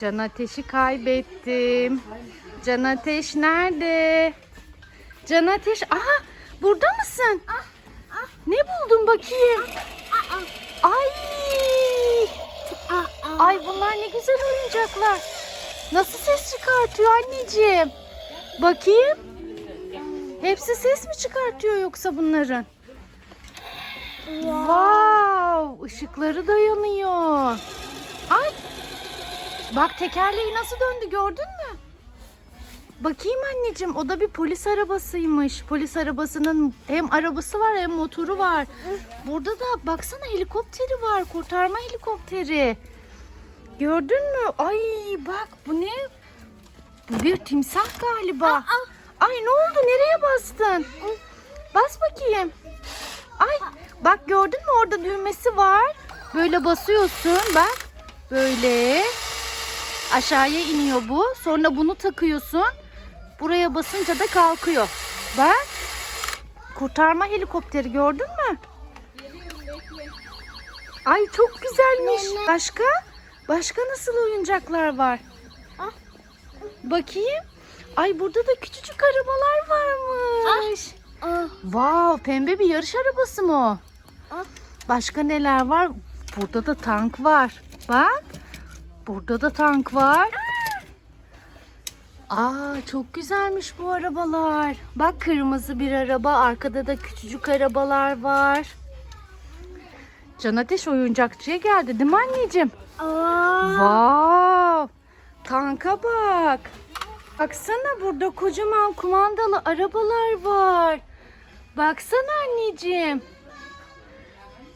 Can Ateş'i kaybettim. Can Ateş nerede? Can Ateş, aha burada mısın? Ne buldun bakayım? Ay! Ay bunlar ne güzel oyuncaklar. Nasıl ses çıkartıyor anneciğim? Bakayım. Hepsi ses mi çıkartıyor yoksa bunların? Wow! Işıkları da yanıyor. Bak tekerleği nasıl döndü gördün mü? Bakayım anneciğim o da bir polis arabasıymış. Polis arabasının hem arabası var hem motoru var. Burada da baksana helikopteri var. Kurtarma helikopteri. Gördün mü? Ay bak bu ne? Bu bir timsah galiba. Ay ne oldu? Nereye bastın? Bas bakayım. Ay bak gördün mü orada düğmesi var. Böyle basıyorsun bak. Böyle. Aşağıya iniyor bu. Sonra bunu takıyorsun. Buraya basınca da kalkıyor. Bak. Kurtarma helikopteri gördün mü? Ay çok güzelmiş. Başka? Başka nasıl oyuncaklar var? Bakayım. Ay burada da küçücük arabalar varmış. Wow, pembe bir yarış arabası mı o? Başka neler var? Burada da tank var. Bak. Burada da tank var. Aa çok güzelmiş bu arabalar. Bak kırmızı bir araba, arkada da küçücük arabalar var. Can Ateş oyuncakçıya geldi değil mi anneciğim? Wow! Tanka bak. Baksana burada kocaman kumandalı arabalar var. Baksana anneciğim.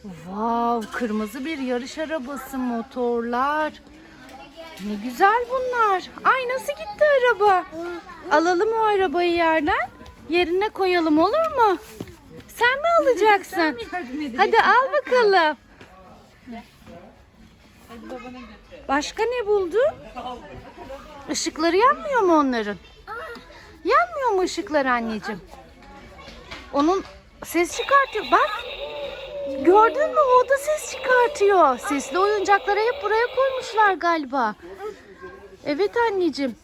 Wow, kırmızı bir yarış arabası, motorlar. Ne güzel bunlar. Ay nasıl gitti araba? Alalım o arabayı yerden. Yerine koyalım olur mu? Sen mi alacaksın? Hadi al bakalım. Başka ne buldun? Işıkları yanmıyor mu onların? Yanmıyor mu ışıklar anneciğim? Onun ses çıkartıyor. Bak. Gördün mü? O da ses çıkartıyor. Sesli oyuncakları hep buraya koymuşlar galiba. Evet anneciğim.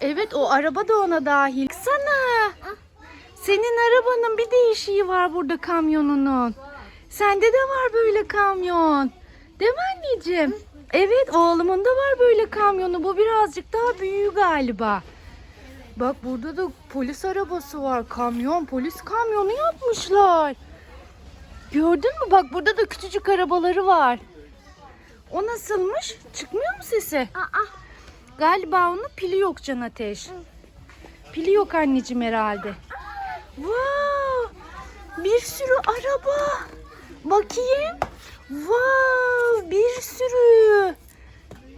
Evet o araba da ona dahil. Sana. Senin arabanın bir değişiği var burada kamyonunun. Sende de var böyle kamyon. Değil mi anneciğim? Evet oğlumun da var böyle kamyonu. Bu birazcık daha büyüğü galiba. Bak burada da polis arabası var. Kamyon, polis kamyonu yapmışlar. Gördün mü? Bak burada da küçücük arabaları var. O nasılmış? Çıkmıyor mu sesi? Galiba onun pili yok Can Ateş. Pili yok anneciğim herhalde. Wow! Bir sürü araba. Bakayım. Wow! Bir sürü.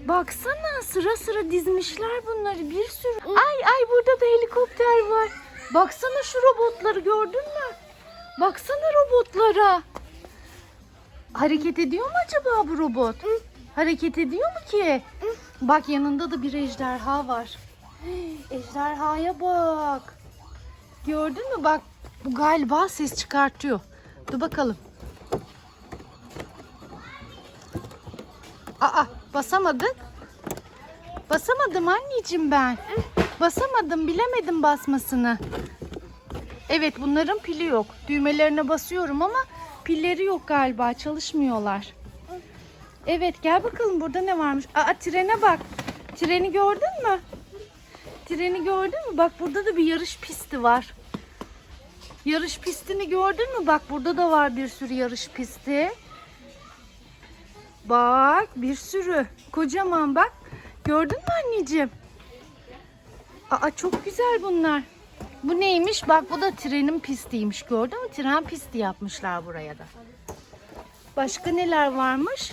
Baksana sıra sıra dizmişler bunları bir sürü. Ay ay burada da helikopter var. Baksana şu robotları gördün mü? Baksana robotlara. Hareket ediyor mu acaba bu robot? Hareket ediyor mu ki? Bak yanında da bir ejderha var. Ejderhaya bak. Gördün mü? Bak bu galiba ses çıkartıyor. Dur bakalım. Aa basamadık. Basamadım anneciğim ben. Basamadım bilemedim basmasını. Evet bunların pili yok. Düğmelerine basıyorum ama pilleri yok galiba çalışmıyorlar. Evet gel bakalım burada ne varmış. Aa trene bak. Treni gördün mü? Treni gördün mü? Bak burada da bir yarış pisti var. Yarış pistini gördün mü? Bak burada da var bir sürü yarış pisti. Bak bir sürü. Kocaman bak. Gördün mü anneciğim? Aa çok güzel bunlar. Bu neymiş? Bak bu da trenin pistiymiş. Gördün mü? Tren pisti yapmışlar buraya da. Başka neler varmış?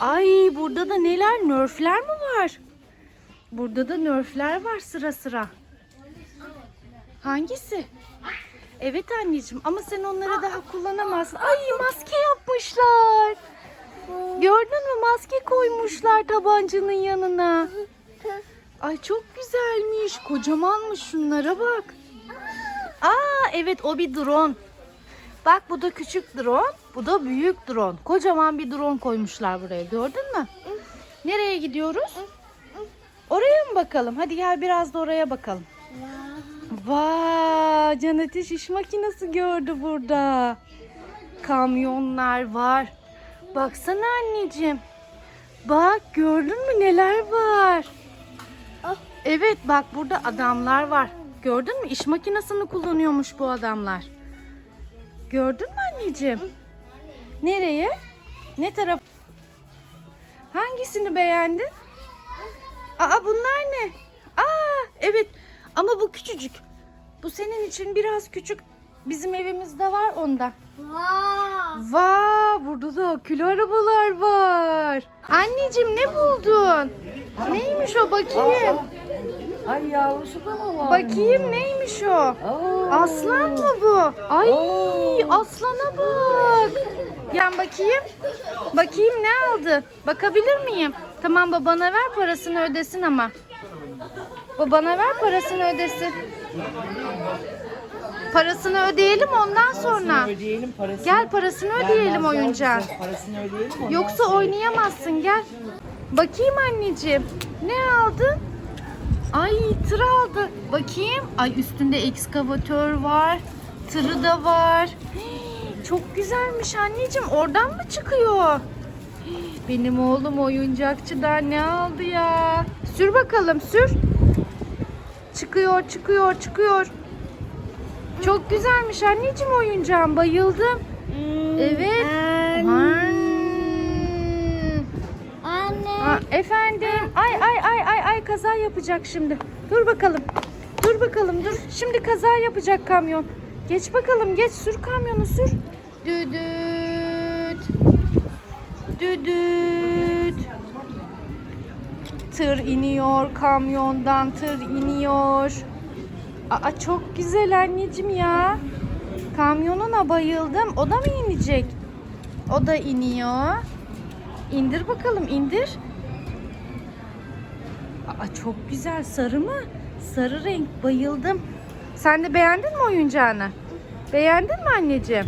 Ay burada da neler? Nörfler mi var? Burada da nörfler var sıra sıra. Hangisi? Evet anneciğim ama sen onları daha kullanamazsın. Ay maske yapmışlar. Gördün mü maske koymuşlar tabancanın yanına. Ay çok güzelmiş. Kocamanmış şunlara bak. Aa evet o bir drone. Bak bu da küçük drone. Bu da büyük drone. Kocaman bir drone koymuşlar buraya. Gördün mü? Nereye gidiyoruz? Oraya mı bakalım? Hadi gel biraz da oraya bakalım. Vay Can Ateş iş makinesi gördü burada. Kamyonlar var. Baksana anneciğim. Bak gördün mü neler var? Evet bak burada adamlar var. Gördün mü iş makinesini kullanıyormuş bu adamlar. Gördün mü anneciğim? Nereye? Ne taraf? Hangisini beğendin? Aa bunlar ne? Aa evet ama bu küçücük. Bu senin için biraz küçük. Bizim evimizde var ondan. Wow. Vaa burada da akülü arabalar var. Anneciğim ne buldun? Neymiş o bakayım. Ay yavrusu da mı var? Bakayım neymiş o? Aa. Aslan mı bu? Ay aslana bak. Yan bakayım. Bakayım ne aldı? Bakabilir miyim? Tamam babana ver parasını ödesin ama. Babana ver parasını ödesin. Parasını ödeyelim ondan sonra. Ödeyelim parasını. Gel parasını ödeyelim oyuncağın. Parasını ödeyelim Yoksa oynayamazsın gel. Bakayım anneciğim. Ne aldın? Ay tır aldı. Bakayım. Ay üstünde ekskavatör var. Tırı da var. Hii, Çok güzelmiş anneciğim. Oradan mı çıkıyor? Hii, Benim oğlum oyuncakçıdan ne aldı ya? Sür bakalım sür. Çıkıyor çıkıyor çıkıyor. Çok güzelmiş anneciğim oyuncağım. Bayıldım. Evet. Hmm. Anne. Aa, efendim. Ay ay ay ay ay kaza yapacak şimdi. Dur bakalım. Dur bakalım dur. Şimdi kaza yapacak kamyon. Geç bakalım geç sür kamyonu sür. Düdüt. Düdüt. Tır iniyor kamyondan tır iniyor. Aa çok güzel anneciğim ya. Kamyonuna bayıldım. O da mı inecek? O da iniyor. İndir bakalım indir. Aa, çok güzel sarı mı? Sarı renk bayıldım. Sen de beğendin mi oyuncağını? Beğendin mi anneciğim?